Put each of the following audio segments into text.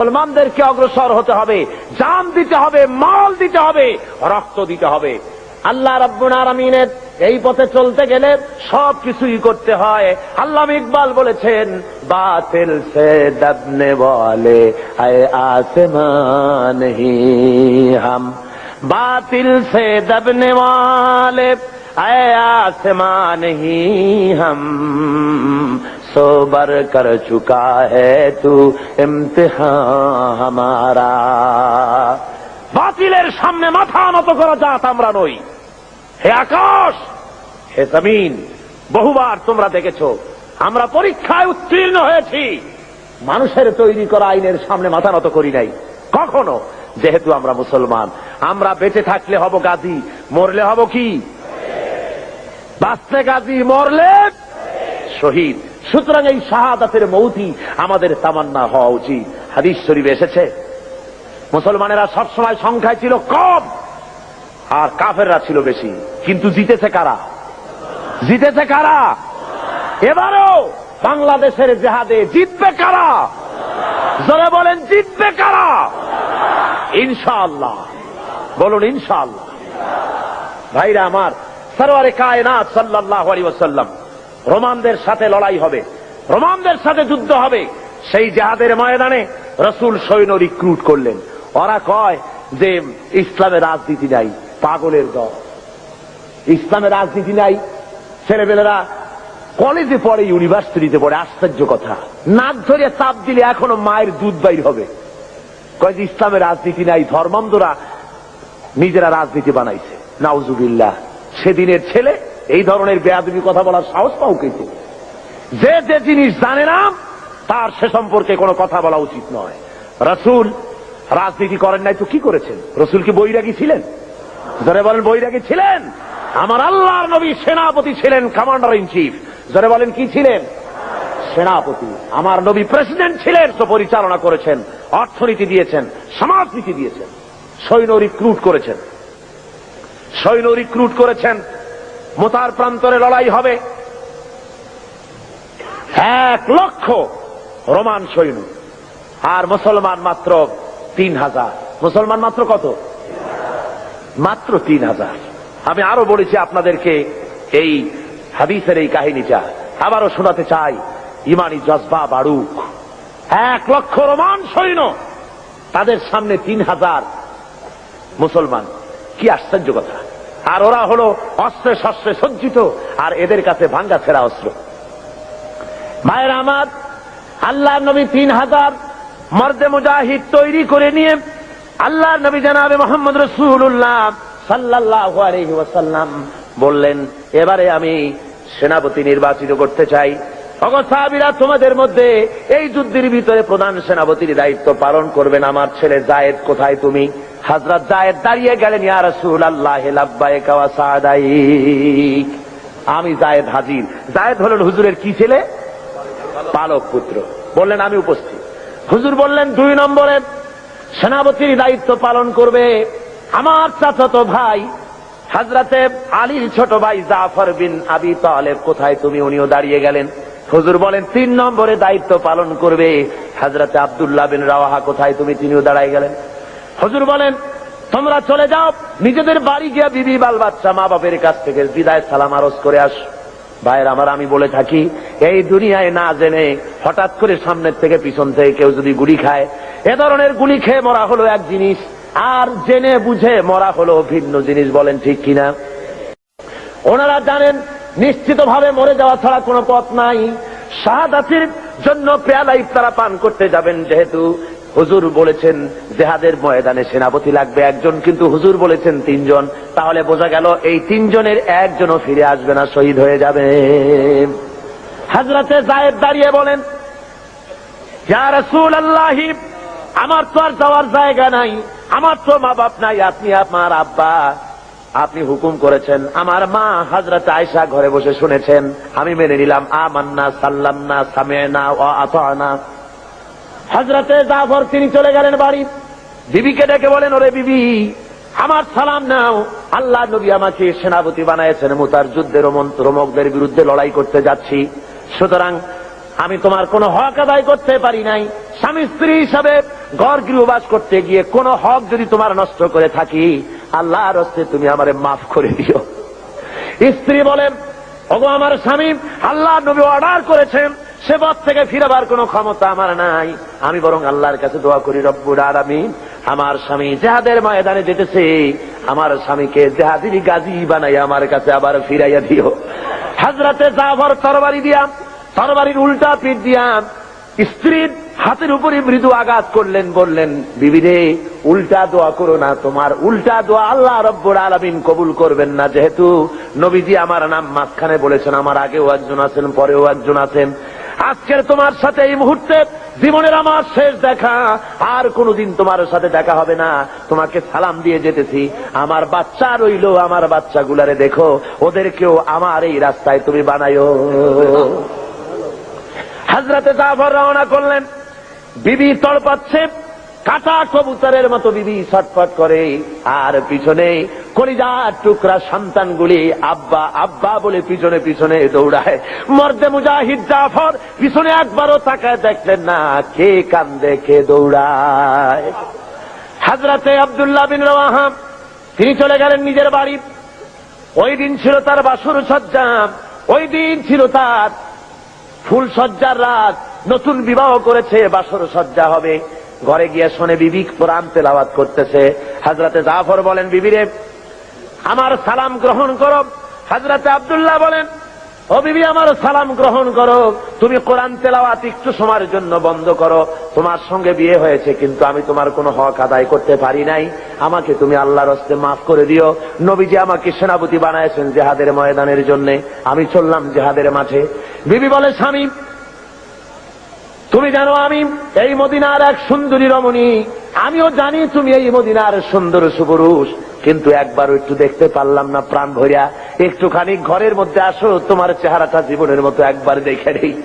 মুসলমানদেরকে অগ্রসর হতে হবে, জান দিতে হবে, মাল দিতে হবে, রক্ত দিতে হবে। আল্লাহ রব্বুল আলমিনের এই পথে চলতে গেলে সব কিছুই করতে হয়। আল্লাহ ইকবাল বলেছেন, বাতিল সে দবনে বলে আয় আসমান হাম। বাতিল সে দবনে वाले आए आसमान ही हम सोबर कर चुका है तू इम्तिहान हमारा বাতিলের সামনে মাথা নত করা জাত আমরা নই হে আকাশ হে জমিন বহুবার তোমরা দেখেছ আমরা পরীক্ষায় উত্তীর্ণ হয়েছি মানুষের তৈরি করা আইনের সামনে মাথা নত করি নাই কখনো যেহেতু আমরা মুসলমান আমরা বেঁচে থাকলে হব গাজী মরলে হব কি বাঁচতে গাজী মরলে শহীদ। সুতরাং এই শাহাদাতের মৌতি আমাদের তামান্না হওয়া উচিত। হাদিস শরীফে এসেছে, মুসলমানেরা সবসময় সংখ্যায় ছিল কম, আর কাফেররা ছিল বেশি। কিন্তু জিতেছে কারা? জিতেছে কারা? এবারও বাংলাদেশের জেহাদে জিতবে কারা? জোরে বলেন, জিতবে কারা? ইনশাআল্লাহ। বলুন, ইনশাআল্লাহ। ভাইরা আমার সরওয়ারে কায়নাত সাল্লাল্লাহু আলাইহি ওয়াসাল্লাম। রোমানদের সাথে লড়াই হবে। রোমানদের সাথে যুদ্ধ হবে। সেই জাহাদের ময়দানে রসুল সৈন্য রিক্রুট করলেন। ওরা কয় যে ইসলামের রাজনীতি নাই, পাগলের দল। ইসলামের রাজনীতি নাই। ছেলেবেলেরা কলেজে পড়ে ইউনিভার্সিটিতে পড়ে, আশ্চর্য কথা। নাক ধরে চাপ দিলে এখনও মায়ের দুধ বাইর হবে। কয় যে ইসলামের রাজনীতি নাই, ধর্মান্ধরা নিজেরা রাজনীতি বানাইছে। নাউজুবিল্লাহ। সেদিনের ছেলে, এই ধরনের বেয়াদবি কথা বলার সাহস পাও কেছে যে যে জিনিস জানে না, তার সে সম্পর্কে কোনো কথা বলা উচিত নয়। রসুল, রাজনীতি করেন নাই তো কি করেছেন? রসুল কি বৈরাগী ছিলেন? যারা বলেন, বৈরাগী ছিলেন? আমার আল্লাহর নবী সেনাপতি ছিলেন কমান্ডার ইন চিফ যারা বলেন, কি ছিলেন? সেনাপতি। আমার নবী প্রেসিডেন্ট ছিলেন, তো পরিচালনা করেছেন, অর্থনীতি দিয়েছেন, সমাজনীতি দিয়েছেন, সৈন্য রিক্রুট করেছেন। সৈন্য রিক্রুট করেছেন। মোতার প্রান্তরে লড়াই হবে। এক লক্ষ রোমান সৈন্য। আর মুসলমান মাত্র তিন হাজার। মুসলমান মাত্র কত? মাত্র তিন হাজার। আমি আরও বলেছি আপনাদেরকে এই হাদিসের এই কাহিনীটা। আবারও শোনাতে চাই, ইমানি জজবা বাড়ুক এক লক্ষ রোমান সৈন্য। তাদের সামনে তিন হাজার মুসলমান। কি আশ্চর্য কথা। আর ওরা হলো অস্ত্রে শস্ত্রে সজ্জিত, আর এদের কাছে ভাঙ্গা ছেড়া অস্ত্র। ভাইয়ের আমার আল্লাহ নবী তিন হাজার মর্দে মুজাহিদ তৈরি করে নিয়ে আল্লাহ নবী জানাবে মোহাম্মদ রসুল্লাহ সাল্লাহ আলহি বললেন, এবারে আমি সেনাপতি নির্বাচিত করতে চাই। অগসাবিরা তোমাদের মধ্যে এই যুদ্ধের ভিতরে প্রধান সেনাপতির দায়িত্ব পালন করবেন। আমার ছেলে জায়েদ, কোথায় তুমি? হাজরত জায়েদ দাঁড়িয়ে গেলেন, ইয়া রসুল আল্লাহ আমি জায়েদ হাজির। জায়েদ হলেন হুজুরের কি ছেলে? পালক পুত্র। বললেন, আমি উপস্থিত। হুজুর বললেন, দুই নম্বরে সেনাপতির দায়িত্ব পালন করবে আমার চাচাতো ভাই। হাজরাতে আলীর ছোট ভাই জাফর বিন আবি তালেব, কোথায় তুমি? উনিও দাঁড়িয়ে গেলেন। হুজুর বলেন, তিন নম্বরে দায়িত্ব পালন করবে হাজরাতে আবদুল্লাহ বিন রাওয়াহা, কোথায় তুমি? তিনিও দাঁড়াই গেলেন। হুজুর বলেন, তোমরা চলে যাও, নিজেদের বাড়ি গিয়া বিবি বাল বাচ্চা মা বাপের কাছ থেকে বিদায় সালাম আরজ করে আস। ভাইয়ের আমার, আমি বলে থাকি, এই দুনিয়ায় না জেনে হঠাৎ করে সামনের থেকে পিছন থেকে কেউ যদি গুলি খায়, এ ধরনের গুলি খেয়ে মরা হলো এক জিনিস, আর জেনে বুঝে মরা হলো ভিন্ন জিনিস, বলেন ঠিক কিনা? ওনারা জানেন, নিশ্চিতভাবে মরে যাওয়া ছাড়া কোনো পথ নাই। শাহাদাতির জন্য পেয়ালা ইফতারা পান করতে যাবেন, যেহেতু হুজুর বলেছেন, জেহাদের ময়দানে সেনাপতি লাগবে একজন, কিন্তু হুজুর বলেছেন তিনজন। তাহলে বোঝা গেল, এই তিনজনের একজনও ফিরে আসবে না, শহীদ হয়ে যাবে। হাজরাতে জায়েদ দাঁড়িয়ে বলেন আমার তো আর যাওয়ার জায়গা নাই, আমার তো মা বাপ নাই, আপনি আমার আব্বা। আপনি হুকুম করেছেন, আমার মা হাজরত আয়সা ঘরে বসে শুনেছেন। আমি মেনে নিলাম, আমান্না, সাল্লামনা সামেনা ও আতানা। হজরতে জাফর তিনি চলে গেলেন বাড়ি। বিবিকে ডেকে বলেন, ওরে বিবি, আমার সালাম নাও। আল্লাহ নবী আমাকে সেনাপতি বানাইছেন মুতার যুদ্ধের রোমকদের বিরুদ্ধে লড়াই করতে যাচ্ছি। সুতরাং আমি তোমার কোনো হক আদায় করতে পারি নাই। স্বামী স্ত্রী হিসাবে ঘর গৃহবাস করতে গিয়ে কোন হক যদি তোমার নষ্ট করে থাকি, আল্লাহর হস্তে তুমি আমারে মাফ করে দিও। স্ত্রী বলেন, ওগো আমার স্বামী, আল্লাহ নবী অর্ডার করেছেন। সে পথ থেকে ফিরাবার কোনো ক্ষমতা আমার নাই। আমি বরং আল্লাহর কাছে দোয়া করি রব্বুর আরামিন আমার স্বামী জেহাদের ময়দানে যেতেছে। আমার স্বামীকে জেহাদির গাজী বানাই আমার কাছে আবার ফিরাইয়া দিও। হাজরাতে জাফর তরবারি দিয়া, তরবারির উল্টা পিঠ দিয়া স্ত্রীর হাতের উপরে মৃদু আঘাত করলেন, বললেন বিবিধে উল্টা দোয়া করো না তোমার। উল্টা দোয়া আল্লাহ রব্বুর আলমিন কবুল করবেন না। যেহেতু নবীজি আমার নাম মাঝখানে বলেছেন, আমার আগেও একজন আছেন, পরেও একজন আছেন। আজকের তোমার সাথে এই মুহূর্তে জীবনের আমার শেষ দেখা। আর কোনোদিন তোমার সাথে দেখা হবে না। তোমাকে সালাম দিয়ে যেতেছি। আমার বাচ্চা রইল, আমার বাচ্চাগুলারে দেখো। ওদেরকেও আমার এই রাস্তায় তুমি বানায়ো। হাজরাতে জাফর রওনা করলেন। বিবি তড়পাচ্ছে, কাটা কবুতরের মতো বিবি ছটফট করে। আর পিছনে কলিজার টুকরা সন্তানগুলি আব্বা আব্বা বলে পিছনে পিছনে দৌড়ায়। মর্দে মুজাহিদ জাফর পিছনে একবারও তাকায় দেখলেন না, কে কান্দে, কে দৌড়ায়। হাজরাতে আব্দুল্লাহ বিন রওয়াহা তিনি চলে গেলেন নিজের বাড়ি। ওই দিন ছিল তার বাসুর সজ্জা, ওই দিন ছিল তার ফুল সজ্জার রাত। নতুন বিবাহ করেছে, বাসর সজ্জা হবে। ঘরে গিয়ে শোনে বিবি কোরআন তেলাওয়াত করতেছে। হাজরাতে জাফর বলেন বিবিরে আমার সালাম গ্রহণ করো। হাজরাতে আব্দুল্লাহ বলেন, ও বিবি, আমার সালাম গ্রহণ করো। তুমি কোরআন তেলাওয়াত একটু সময়ের জন্য বন্ধ করো। তোমার সঙ্গে বিয়ে হয়েছে, কিন্তু আমি তোমার কোনো হক আদায় করতে পারি নাই। আমাকে তুমি আল্লাহর হস্তে মাফ করে দিও। নবীজি আমাকে সেনাপতি বানাইছেন জেহাদের ময়দানের জন্য। আমি চললাম জেহাদের মাঠে। বিবি বলে, স্বামী, তুমি জানো আমি এই মদিনার এক সুন্দরী রমণী। আমিও জানি তুমি এই মদিনার সুন্দর সুপুরুষ, কিন্তু একবারও একটু দেখতে পারলাম না প্রাণ ভরিয়া। একটুখানি ঘরের মধ্যে আসো, তোমার চেহারাটা জীবনের মতো একবার দেখে নেই।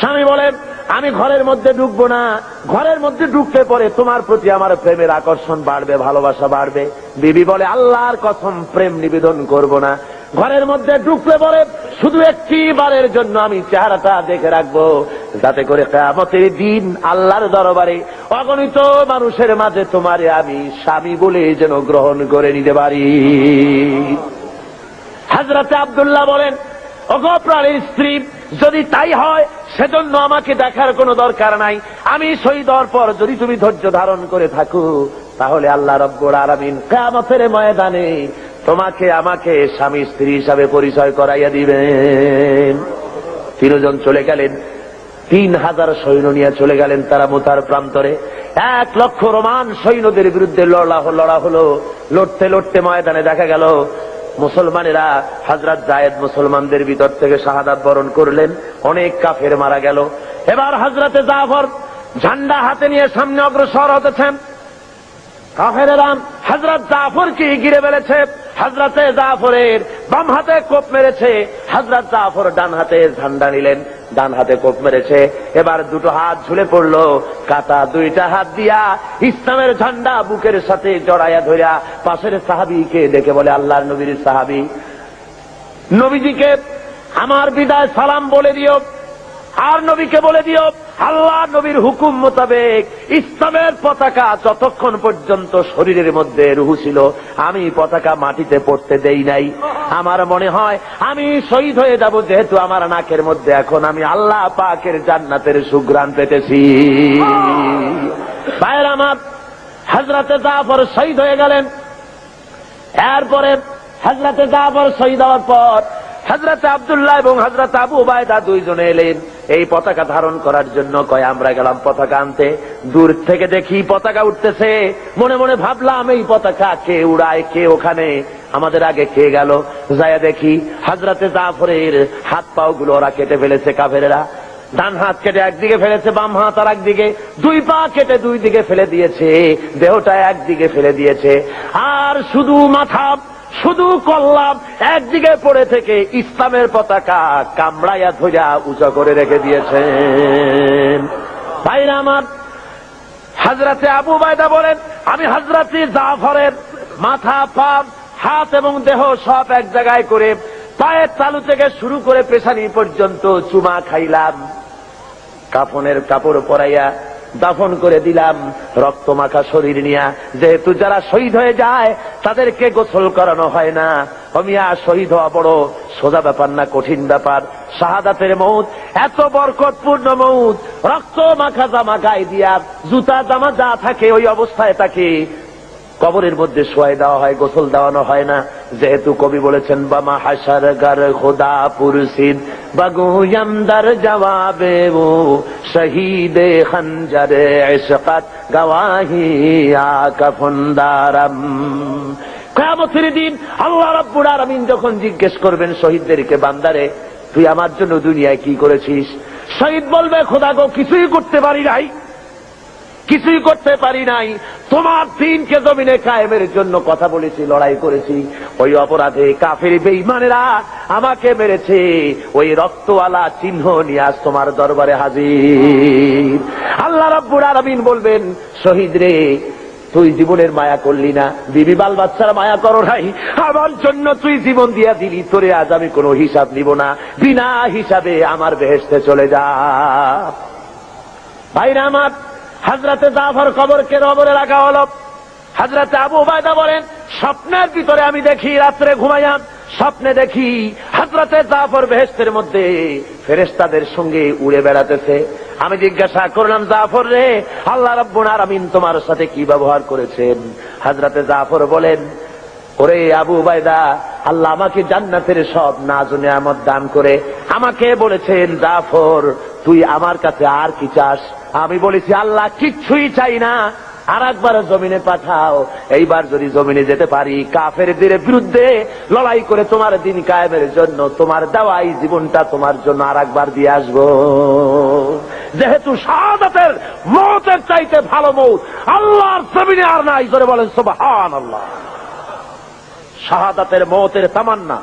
স্বামী বলেন, আমি ঘরের মধ্যে ঢুকবো না। ঘরের মধ্যে ঢুকতে পরে তোমার প্রতি আমার প্রেমের আকর্ষণ বাড়বে, ভালোবাসা বাড়বে। বিবি বলে, আল্লাহর কথম প্রেম নিবেদন করব না। ঘরের মধ্যে ঢুকলে পরে শুধু একটি বারের জন্য আমি চেহারাটা দেখে রাখব। যাতে করে কেয়ামতের দিন আল্লাহর দরবারে অগণিত মানুষের মাঝে তোমারে আমি স্বামী বলে যেন গ্রহণ করে নিতে পারি। হাজরাতে আব্দুল্লাহ বলেন অগপ্রাণীর স্ত্রী, যদি তাই হয়, সেজন্য আমাকে দেখার কোনো দরকার নাই। আমি শহীদ হওয়ার পর যদি তুমি ধৈর্য ধারণ করে থাকো, তাহলে আল্লাহ রব্বুর আলমিন কেমতের ময়দানে তোমাকে আমাকে স্বামী স্ত্রী হিসাবে পরিচয় করাইয়া দিবেন। তিনজন চলে গেলেন। তিন হাজার সৈন্য নিয়ে চলে গেলেন তারা মোতার প্রান্তরে। এক লক্ষ রোমান সৈন্যদের বিরুদ্ধে লড়া লড়া হলো। লড়তে লড়তে ময়দানে দেখা গেল, মুসলমানেরা হাজরাত জায়েদ মুসলমানদের ভিতর থেকে শাহাদাত বরণ করলেন, অনেক কাফের মারা গেল। এবার হাজরাতে জাফর ঝান্ডা হাতে নিয়ে সামনে অগ্রসর হতেছেন। কাফেরেরা হজরত জাফরকে ঘিরে ফেলেছে। হজরতে জাফরের বাম হাতে কোপ মেরেছে হজরত জাফর ডান হাতে ঝান্ডা নিলেন, ডান হাতে কোপ মেরেছে। এবার দুটো হাত ঝুলে পড়ল কাটা দুইটা হাত দিয়া ইসলামের ঝান্ডা বুকের সাথে জড়াইয়া ধরিয়া পাশের সাহাবিকে দেখে বলে, আল্লাহর নবীর সাহাবি, নবীজিকে আমার বিদায় সালাম বলে দিও। আর নবীকে বলে দিও, আল্লাহ নবীর হুকুম মোতাবেক ইসলামের পতাকা যতক্ষণ পর্যন্ত শরীরের মধ্যে রুহু ছিল, আমি পতাকা মাটিতে পড়তে দেই নাই। আমার মনে হয় আমি শহীদ হয়ে যাব, যেহেতু আমার নাকের মধ্যে এখন আমি আল্লাহ পাকের জান্নাতের সুগ্রাণ পেতেছি। ভাইয়ের আমার হাজরাতে জাফর শহীদ হয়ে গেলেন। এরপরে হাজরাতে জাফর শহীদ হওয়ার পর হাজরত আবদুল্লাহ এবং হাজরত আবু বায়দা দুইজনে এলেন। এই পতাকা ধারণ করার জন্য কয়, আমরা গেলাম পতাকা আনতে। দূর থেকে দেখি পতাকা উঠতেছে। মনে মনে ভাবলাম, এই পতাকা কে উড়ায়, কে ওখানে? আমাদের আগে কে গেল? যায়া দেখি হাজরাতে জাফরের হাত পাও গুলো ওরা কেটে ফেলেছে, কাফেরেরা। ডান হাত কেটে একদিকে ফেলেছে, বাম হাত আর একদিকে। দুই পা কেটে দুই দিকে ফেলে দিয়েছে, দেহটা একদিকে ফেলে দিয়েছে। আর শুধু মাথা শুধু করলাম একদিকে পড়ে থেকে ইসলামের পতাকা কামড়াইয়া ধরিয়া উঁচা করে রেখে দিয়েছেন। ভাইরা আমার, হাজরাতে আবু বায়দা বলেন, আমি হাজরাতে জাফরের মাথা, পা, হাত এবং দেহ সব এক জায়গায় করে পায়ের তালু থেকে শুরু করে পেশানি পর্যন্ত চুমা খাইলাম। কাফনের কাপড় পরাইয়া দাফন করে দিলাম। রক্ত মাখা শরীর নিয়া, যেহেতু যারা শহীদ হয়ে যায়, তাদেরকে গোসল করানো হয় না। অমিয়া, শহীদ হওয়া বড় সোজা ব্যাপার না, কঠিন ব্যাপার। শাহাদাতের মৌত, এত বরকতপূর্ণ মৌত। রক্ত মাখা জামা গায়ে দিয়া, জুতা জামা যা থাকে ওই অবস্থায় তাকে কবরের মধ্যে শোয়াই দেওয়া হয়, গোসল দেওয়ানো হয় না। যেহেতু কবি বলেছেন, বামা হাসার গার খোদা পুরসিদ বাগুয়ামদার জবাবে ও শহীদে খঞ্জরে ইশকাত, গওয়াহি আকাফন্দারাম কেয়ামতের দিন আল্লাহ রাব্বুল আলামিন যখন জিজ্ঞেস করবেন শহীদদেরকে, বান্দারে, তুই আমার জন্য দুনিয়ায় কি করেছিস? শহীদ বলবে, খোদা গো, কিছুই করতে পারি নাই। কিছুই করতে পারি নাই। তোমার দিনকে জমিনে কায়েমের জন্য কথা বলেছি, লড়াই করেছি। ওই অপরাধে কাফের বেইমানেরা আমাকে মেরেছে। ওই রক্তওয়ালা চিহ্ন নিয়ে আজ তোমার দরবারে হাজির। আল্লাহ রব্বুর আলমিন বলবেন, শহীদ রে, তুই জীবনের মায়া করলি না। বিবি বাল বাচ্চার মায়া করো নাই। আমার জন্য তুই জীবন দিয়া দিলি। তোরে আজ আমি কোনো হিসাব নিব না। বিনা হিসাবে আমার বেহেস্তে চলে যা। ভাইরা আমার হাজরাতে জাফর কবরকে রবরে রাখা হলো। হাজরাতে আবু বায়দা বলেন, স্বপ্নের ভিতরে আমি দেখি রাত্রে ঘুমাইয়াম, স্বপ্নে দেখি হাজরাতে জাফর বেহেস্তের মধ্যে ফেরেস্তাদের সঙ্গে উড়ে বেড়াতেছে। আমি জিজ্ঞাসা করলাম, জাফর রে, আল্লাহ রব্বুল আমিন তোমার সাথে কি ব্যবহার করেছেন? হাজরাতে জাফর বলেন, ওরে আবু বায়দা আল্লাহ আমাকে জান্নাতের সব নাজ নিয়ামত দান করে আমাকে বলেছেন, জাফর, তুই আমার কাছে আর কি চাস? আমি বলেছি, আল্লাহ কিচ্ছুই চাই না। আর একবার জমিনে পাঠাও। এইবার যদি জমিনে যেতে পারি কাফের দিনের বিরুদ্ধে লড়াই করে তোমার দিন কায়েমের জন্য, তোমার দেওয়াই জীবনটা তোমার জন্য আর একবার দিয়ে আসব। যেহেতু শাহাদাতের মতের চাইতে ভালো মৌত, আল্লাহর জমিনে আর নাই। জোরে বলেন সোবাহান আল্লাহ শাহাদাতের মতের তামান্না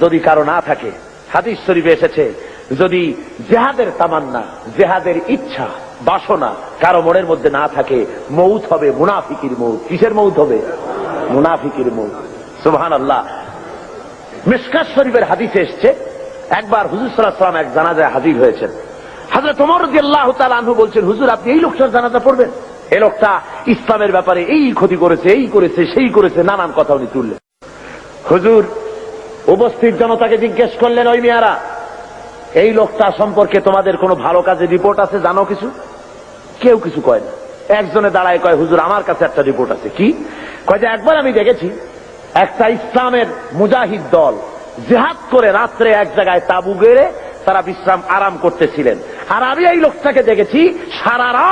যদি কারও না থাকে, হাদিস শরীফে এসেছে যদি জেহাদের তামান্না, জেহাদের ইচ্ছা, বাসনা কারও মনের মধ্যে না থাকে, মৌত হবে, মুনাফিকির মৌত। কিসের মৌত হবে? মুনাফিকির মৌত। সুবহান আল্লাহ মিসকাত শরীফের হাদিসে এসছে, একবার হুজুর সাল্লাহ সাল্লাম এক জানাজায় হাজির হয়েছেন। হাজরা তোমার যে আল্লাহ আনহু বলছেন, হুজুর, আপনি এই লোকটার জানাজা পড়বেন? এই লোকটা ইসলামের ব্যাপারে এই ক্ষতি করেছে, এই করেছে, সেই করেছে, নানান কথা উনি তুললেন। হুজুর, উপস্থিত জনতাকে জিজ্ঞেস করলেন, ওই মেয়ারা এই লোকটা সম্পর্কে তোমাদের কোনো ভালো কাজে রিপোর্ট আছে, জানো কিছু? কেউ কিছু কয় না। একজনে দাঁড়ায় কয়, হুজুর, আমার কাছে একটা রিপোর্ট আছে। কি? কয় যে, একবার আমি দেখেছি, একটা ইসলামের মুজাহিদ দল জেহাদ করে রাত্রে এক জায়গায় তাবু গেড়ে তারা বিশ্রাম আরাম করতেছিলেন। আর আমি এই লোকটাকে দেখেছি সারা রাত